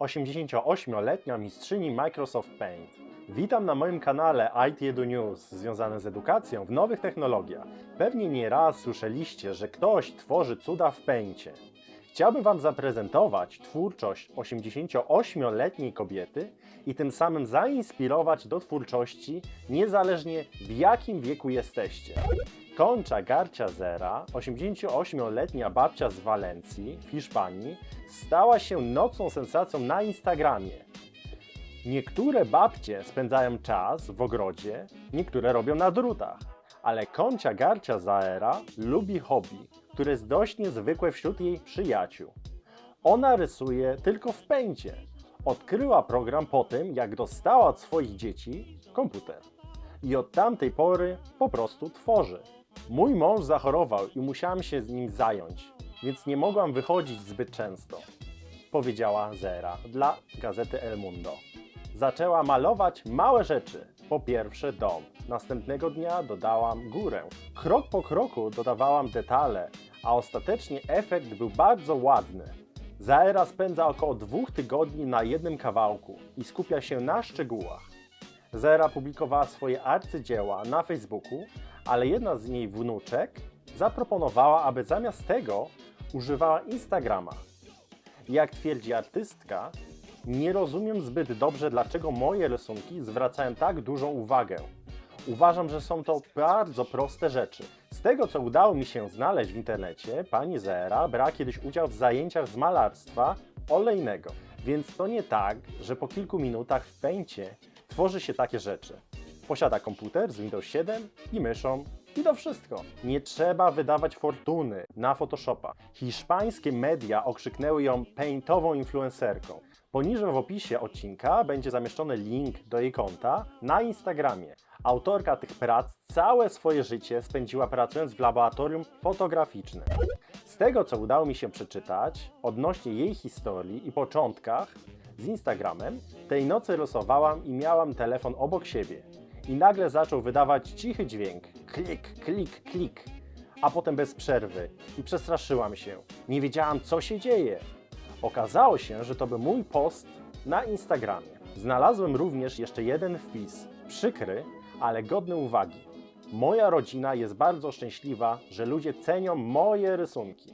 88-letnia mistrzyni Microsoft Paint. Witam na moim kanale IT Edu News związane z edukacją w nowych technologiach. Pewnie nie raz słyszeliście, że ktoś tworzy cuda w Paincie. Chciałbym Wam zaprezentować twórczość 88-letniej kobiety i tym samym zainspirować do twórczości niezależnie w jakim wieku jesteście. Kończa Garcia Zera, 88-letnia babcia z Walencji w Hiszpanii, stała się nocną sensacją na Instagramie. Niektóre babcie spędzają czas w ogrodzie, niektóre robią na drutach, ale Koncia Garcia Zaera lubi hobby, które jest dość niezwykłe wśród jej przyjaciół. Ona rysuje tylko w pęcie. Odkryła program po tym, jak dostała od swoich dzieci komputer. I od tamtej pory po prostu tworzy. Mój mąż zachorował i musiałam się z nim zająć, więc nie mogłam wychodzić zbyt często, powiedziała Zera dla gazety El Mundo. Zaczęła malować małe rzeczy. Po pierwsze dom, następnego dnia dodałam górę. Krok po kroku dodawałam detale, a ostatecznie efekt był bardzo ładny. Zaera spędza około dwóch tygodni na jednym kawałku i skupia się na szczegółach. Zera publikowała swoje arcydzieła na Facebooku, ale jedna z jej wnuczek zaproponowała, aby zamiast tego używała Instagrama. Jak twierdzi artystka, nie rozumiem zbyt dobrze, dlaczego moje rysunki zwracają tak dużą uwagę. Uważam, że są to bardzo proste rzeczy. Z tego, co udało mi się znaleźć w internecie, pani Zera brała kiedyś udział w zajęciach z malarstwa olejnego. Więc to nie tak, że po kilku minutach w pęcie tworzy się takie rzeczy. Posiada komputer z Windows 7 i myszą i to wszystko. Nie trzeba wydawać fortuny na Photoshopa. Hiszpańskie media okrzyknęły ją paintową influencerką. Poniżej w opisie odcinka będzie zamieszczony link do jej konta na Instagramie. Autorka tych prac całe swoje życie spędziła pracując w laboratorium fotograficznym. Z tego, co udało mi się przeczytać odnośnie jej historii i początkach z Instagramem, tej nocy rysowałam i miałam telefon obok siebie. I nagle zaczął wydawać cichy dźwięk. Klik, klik, klik. A potem bez przerwy. I przestraszyłam się. Nie wiedziałam, co się dzieje. Okazało się, że to był mój post na Instagramie. Znalazłem również jeszcze jeden wpis. Przykry, ale godny uwagi. Moja rodzina jest bardzo szczęśliwa, że ludzie cenią moje rysunki.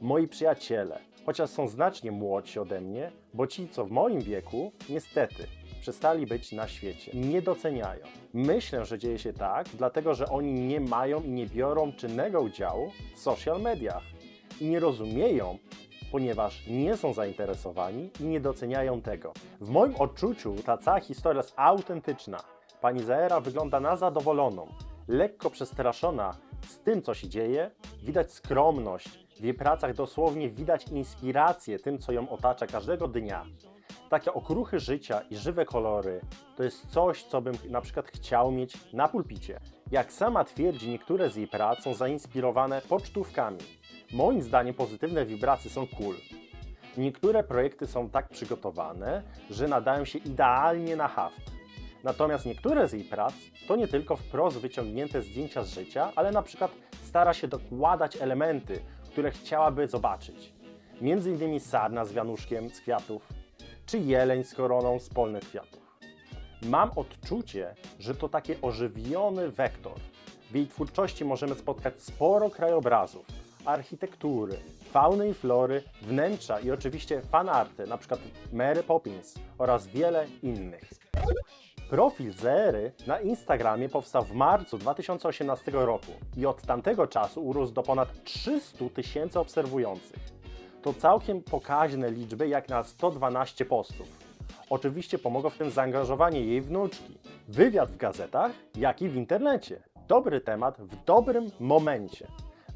Moi przyjaciele, chociaż są znacznie młodsi ode mnie, bo ci, co w moim wieku, niestety, przestali być na świecie. Nie doceniają. Myślę, że dzieje się tak, dlatego że oni nie mają i nie biorą czynnego udziału w social mediach. I nie rozumieją, ponieważ nie są zainteresowani i nie doceniają tego. W moim odczuciu ta cała historia jest autentyczna. Pani Zaera wygląda na zadowoloną, lekko przestraszona z tym, co się dzieje. Widać skromność. W jej pracach dosłownie widać inspirację tym, co ją otacza każdego dnia. Takie okruchy życia i żywe kolory to jest coś, co bym na przykład chciał mieć na pulpicie. Jak sama twierdzi, niektóre z jej prac są zainspirowane pocztówkami. Moim zdaniem pozytywne wibracje są cool. Niektóre projekty są tak przygotowane, że nadają się idealnie na haft. Natomiast niektóre z jej prac to nie tylko wprost wyciągnięte zdjęcia z życia, ale na przykład stara się dokładać elementy, które chciałaby zobaczyć. Między innymi sarna z wianuszkiem z kwiatów, czy jeleń z koroną z polnych kwiatów. Mam odczucie, że to taki ożywiony wektor. W jej twórczości możemy spotkać sporo krajobrazów, architektury, fauny i flory, wnętrza i oczywiście fanarty, np. Mary Poppins oraz wiele innych. Profil Zery na Instagramie powstał w marcu 2018 roku i od tamtego czasu urósł do ponad 300 tysięcy obserwujących. To całkiem pokaźne liczby jak na 112 postów. Oczywiście pomogło w tym zaangażowanie jej wnuczki. Wywiad w gazetach, jak i w internecie. Dobry temat w dobrym momencie.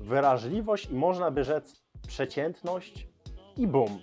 Wrażliwość i można by rzec przeciętność i bum.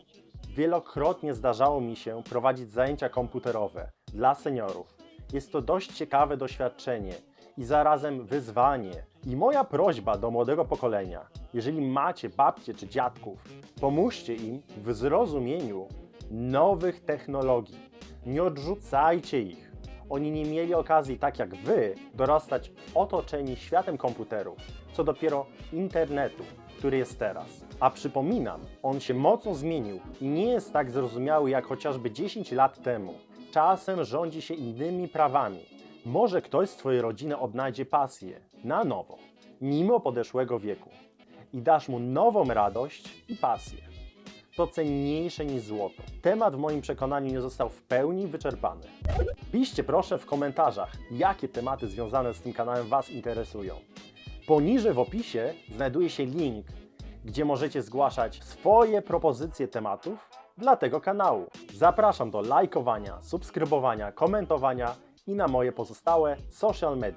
Wielokrotnie zdarzało mi się prowadzić zajęcia komputerowe dla seniorów. Jest to dość ciekawe doświadczenie i zarazem wyzwanie. I moja prośba do młodego pokolenia, jeżeli macie babcie czy dziadków, pomóżcie im w zrozumieniu nowych technologii. Nie odrzucajcie ich. Oni nie mieli okazji, tak jak wy, dorastać otoczeni światem komputerów, co dopiero internetu. który jest teraz. A przypominam, on się mocno zmienił i nie jest tak zrozumiały jak chociażby 10 lat temu. Czasem rządzi się innymi prawami. Może ktoś z Twojej rodziny odnajdzie pasję na nowo, mimo podeszłego wieku i dasz mu nową radość i pasję. To cenniejsze niż złoto. Temat w moim przekonaniu nie został w pełni wyczerpany. Piszcie proszę w komentarzach, jakie tematy związane z tym kanałem Was interesują. Poniżej w opisie znajduje się link, gdzie możecie zgłaszać swoje propozycje tematów dla tego kanału. Zapraszam do lajkowania, subskrybowania, komentowania i na moje pozostałe social media.